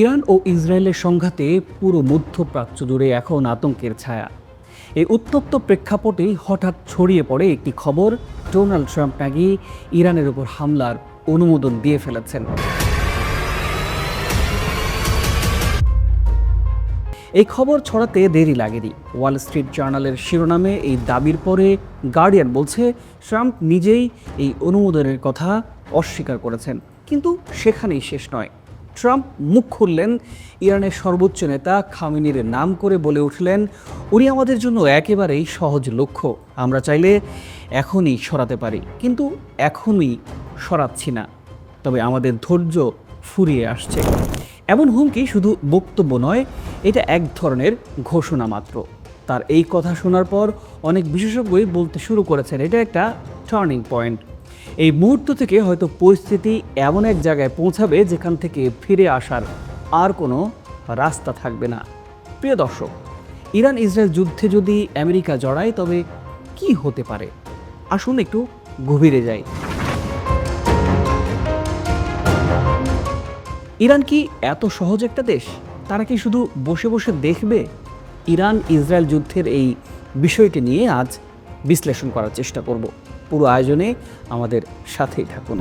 Iran ও ইসরায়েলের সংঘাতে পুরো মধ্যপ্রাচ্য জুড়ে এখন আতঙ্কের ছায়া। এই উত্তপ্ত প্রেক্ষাপটেই হঠাৎ ছড়িয়ে পড়ে একটি খবর, ডোনাল্ড ট্রাম্প নাকি ইরানের উপর হামলার অনুমোদন দিয়ে ফেলেছেন। এই খবর ছড়াতে দেরি লাগেনি। ওয়াল স্ট্রিট জার্নালের শিরোনামে এই দাবির পরে গার্ডিয়ান বলছে, ট্রাম্প নিজেই এই অনুমোদনের কথা অস্বীকার করেছেন, কিন্তু সেখানেই শেষ নয়। ট্রাম্প মুখ খুললেন ইরানের সর্বোচ্চ নেতা খামিনির নাম করে বলে উঠলেন, উনি আমাদের জন্য একেবারেই সহজ লক্ষ্য। আমরা চাইলে এখনই সরাতে পারি, কিন্তু এখনই সরাচ্ছি না। তবে আমাদের ধৈর্য ফুরিয়ে আসছে। এমন হুমকি শুধু বক্তব্য নয়, এটা এক ধরনের ঘোষণা মাত্র। তার এই কথা শোনার পর অনেক বিশেষজ্ঞই বলতে শুরু করেছেন, এটা একটা টার্নিং পয়েন্ট। এই মুহূর্ত থেকে হয়তো পরিস্থিতি এমন এক জায়গায় পৌঁছাবে যেখান থেকে ফিরে আসার আর কোনো রাস্তা থাকবে না। প্রিয় দর্শক ইরান ইসরায়েল যুদ্ধে যদি আমেরিকা জড়ায়, তবে কি হতে পারে? আসুন একটু গভীরে যাই। ইরান কি এত সহজ একটা দেশ? তারা কি শুধু বসে বসে দেখবে? ইরান ইসরায়েল যুদ্ধের এই বিষয়টি নিয়ে আজ বিশ্লেষণ করার চেষ্টা করব। পুরো আয়োজনে আমাদের সাথেই থাকুন।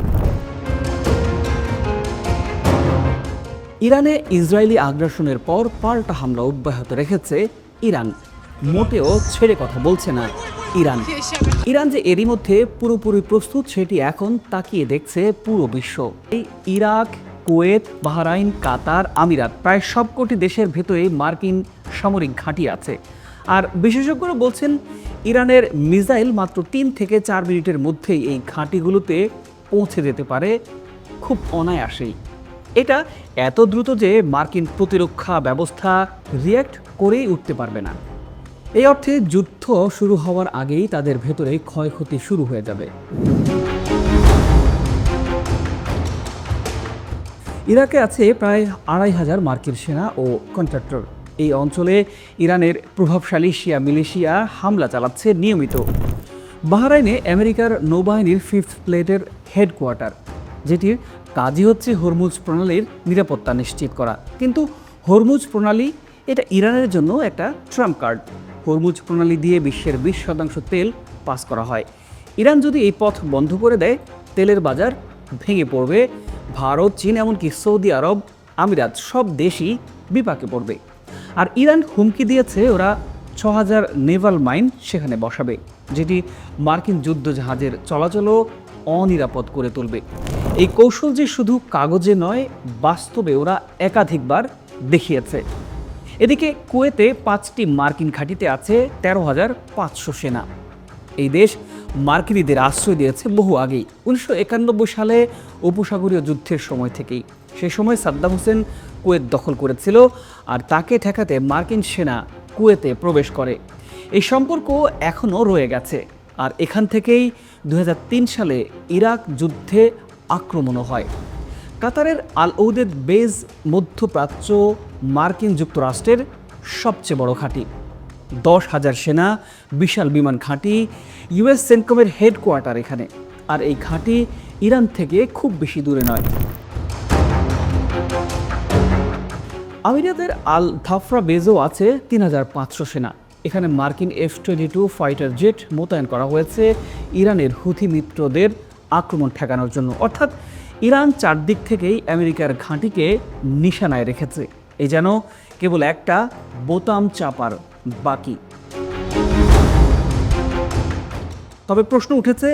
ইরানে ইসরায়েলি আগ্রাসনের পর পাল্টা হামলা অব্যাহত রেখেছে ইরান। মোটেও ছেড়ে কথা বলছে না ইরান। ইরান যে এরই মধ্যে পুরোপুরি প্রস্তুত, সেটি এখন তাকিয়ে দেখছে পুরো বিশ্ব। এই ইরাক, কুয়েত, বাহরাইন, কাতার, আমিরাত, প্রায় সবকটি দেশের ভেতরে মার্কিন সামরিক ঘাঁটি আছে। আর বিশেষজ্ঞরা বলছেন, ইরানের মিসাইল মাত্র তিন থেকে চার মিনিটের মধ্যেই এই ঘাঁটিগুলোতে পৌঁছে যেতে পারে। খুব অনায়াসেই। এটা এত দ্রুত যে মার্কিন প্রতিরক্ষা ব্যবস্থা রিয়্যাক্ট করেই উঠতে পারবে না। এই অর্থে যুদ্ধ শুরু হওয়ার আগেই তাদের ভেতরে ক্ষয়ক্ষতি শুরু হয়ে যাবে। ইরাকে আছে প্রায় আড়াই হাজার মার্কিন সেনা ও কন্ট্রাক্টর। এই অঞ্চলে ইরানের প্রভাবশালী শিয়া মিলিশিয়া হামলা চালাচ্ছে নিয়মিত। বাহরাইনে আমেরিকার নৌবাহিনীর ফিফথ প্লেটের হেডকোয়ার্টার যেটির কাজই হচ্ছে হরমুজ প্রণালীর নিরাপত্তা নিশ্চিত করা। কিন্তু হরমুজ প্রণালী, এটা ইরানের জন্য একটা ট্রাম্প কার্ড। হরমুজ প্রণালী দিয়ে বিশ্বের বিশ শতাংশ তেল পাস করা হয়। ইরান যদি এই পথ বন্ধ করে দেয়, তেলের বাজার ভেঙে পড়বে। ভারত, চীন, এমনকি সৌদি আরব, আমিরাত সব দেশই বিপাকে পড়বে। আর ইরান হুমকি দিয়েছে, ওরা ছ হাজার নেভাল মাইন সেখানে বসাবে, যেটি মার্কিন যুদ্ধজাহাজের চলাচলও অনিরাপদ করে তুলবে। এই কৌশল যে শুধু কাগজে নয়, বাস্তবে ওরা একাধিকবার দেখিয়েছে। এদিকে কুয়েতে পাঁচটি মার্কিন ঘাঁটিতে আছে তেরো হাজার পাঁচশো সেনা। এই দেশ মার্কিনীদের আশ্রয় দিয়েছে বহু আগেই, উনিশশো একানব্বই সালে উপসাগরীয় যুদ্ধের সময় থেকেই। সে সময় সাদ্দাম হোসেন কুয়েত দখল করেছিল আর তাকে ঠেকাতে মার্কিন সেনা কুয়েতে প্রবেশ করে। এই সম্পর্ক এখনও রয়ে গেছে আর এখান থেকেই দু হাজার তিন সালে ইরাক যুদ্ধে আক্রমণও হয়। কাতারের আল ঔদেদ বেজ মধ্যপ্রাচ্য মার্কিন যুক্তরাষ্ট্রের সবচেয়ে বড় ঘাঁটি। দশ হাজার সেনা, বিশাল বিমান ঘাঁটি ইউএস সেন্টকমের হেডকোয়ার্টার এখানে। আর এই ঘাঁটি ইরান থেকে খুব বেশি দূরে নয়। আমিরাতের আল থাফরা বেজও আছে তিন হাজার পাঁচশো সেনা। এখানে মার্কিন F twenty two fighter jet মোতায়েন করা হয়েছে ইরানের হুথি মিত্রদের আক্রমণ ঠেকানোর জন্য। অর্থাৎ ইরান চারদিক থেকেই আমেরিকার ঘাঁটিকে নিশানায় রেখেছে। এই যেন কেবল একটা বোতাম চাপার বাকি। তবে প্রশ্ন উঠেছে,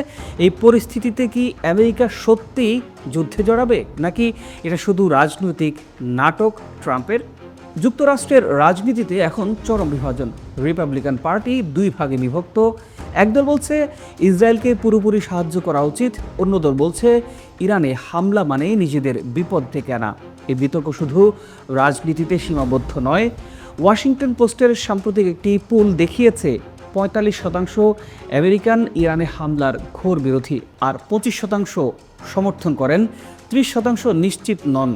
এই পরিস্থিতিতে কি আমেরিকা সত্যিই যুদ্ধে জড়াবে? নাকি এটা শুধু রাজনৈতিক নাটক ট্রাম্পের? যুক্তরাষ্ট্রের রাজনীতিতে এখন চরম বিভাজন। রিপাবলিকান পার্টি দুই ভাগে বিভক্ত। একদল বলছে, ইসরায়েলকে পুরোপুরি সাহায্য করা উচিত। অন্য দল বলছে, ইরানে হামলা মানেই নিজেদের বিপদ থেকে আনা। এই বিতর্ক শুধু রাজনীতিতে সীমাবদ্ধ নয়। ওয়াশিংটন পোস্টের সাম্প্রতিক একটি পুল দেখিয়েছে পঁয়তাল্লিশ শতাংশ, আমেরিকান ইরানে হামলার ঘোর বিরোধী আর পঁচিশ শতাংশ সমর্থন করেন, ত্রিশ শতাংশ নিশ্চিত নন।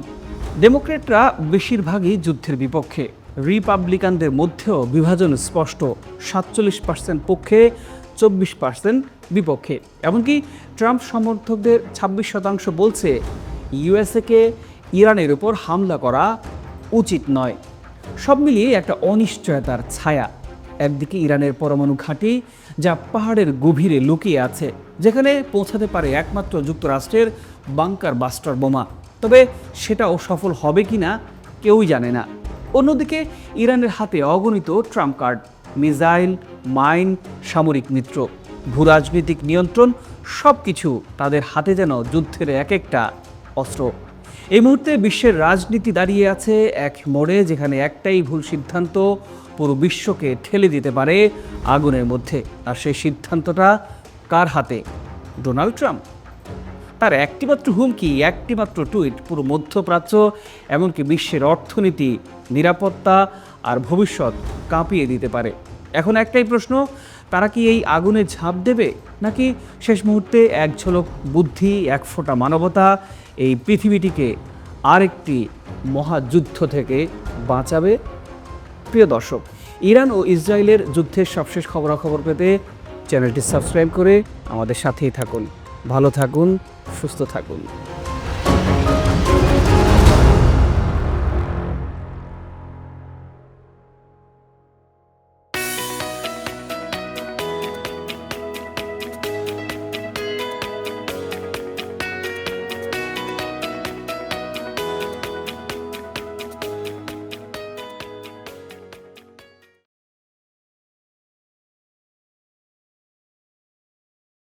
ডেমোক্রেটরা বেশিরভাগই যুদ্ধের বিপক্ষে। রিপাবলিকানদের মধ্যেও বিভাজন স্পষ্ট, সাতচল্লিশ পার্সেন্ট পক্ষে, চব্বিশ পার্সেন্ট বিপক্ষে। এমনকি ট্রাম্প সমর্থকদের ছাব্বিশ শতাংশ বলছে, ইউএসএকে ইরানের উপর হামলা করা উচিত নয়। সব মিলিয়ে একটা অনিশ্চয়তার ছায়া। একদিকে ইরানের পরমাণু ঘাঁটি, যা পাহাড়ের গভীরে লুকিয়ে আছে, যেখানে পৌঁছাতে পারে একমাত্র যুক্তরাষ্ট্রের বাংকার বাস্টার বোমা। তবে সেটাও সফল হবে কি না কেউই জানে না। অন্যদিকে, ইরানের হাতে অগণিত ট্রাম্প কার্ড, মিসাইল, মাইন, সামরিক মিত্র। ভূরাজনৈতিক নিয়ন্ত্রণ সব কিছু তাদের হাতে যেন যুদ্ধের এক একটা অস্ত্র। এই মুহূর্তে বিশ্বের রাজনীতি দাঁড়িয়ে আছে এক মোড়ে, যেখানে একটাই ভুল সিদ্ধান্ত পুরো বিশ্বকে ঠেলে দিতে পারে আগুনের মধ্যে। আর সেই সিদ্ধান্তটা কার হাতে? Donald Trump. তার একটিমাত্র হুমকি, একটিমাত্র টুইট, পুরো মধ্যপ্রাচ্য, এমনকি বিশ্বের অর্থনীতি, নিরাপত্তা আর ভবিষ্যৎ কাঁপিয়ে দিতে পারে। এখন একটাই প্রশ্ন, তারা কি এই আগুনে ঝাঁপ দেবে? নাকি শেষ মুহূর্তে এক ঝলক বুদ্ধি, এক ফোঁটা মানবতা এই পৃথিবীটিকে আরেকটি মহাযুদ্ধ থেকে বাঁচাবে? প্রিয় দর্শক, ইরান ও ইসরায়েলের যুদ্ধের সবশেষ খবরাখবর পেতে চ্যানেলটি সাবস্ক্রাইব করে আমাদের সাথেই থাকুন। ভালো থাকুন, সুস্থ থাকুন।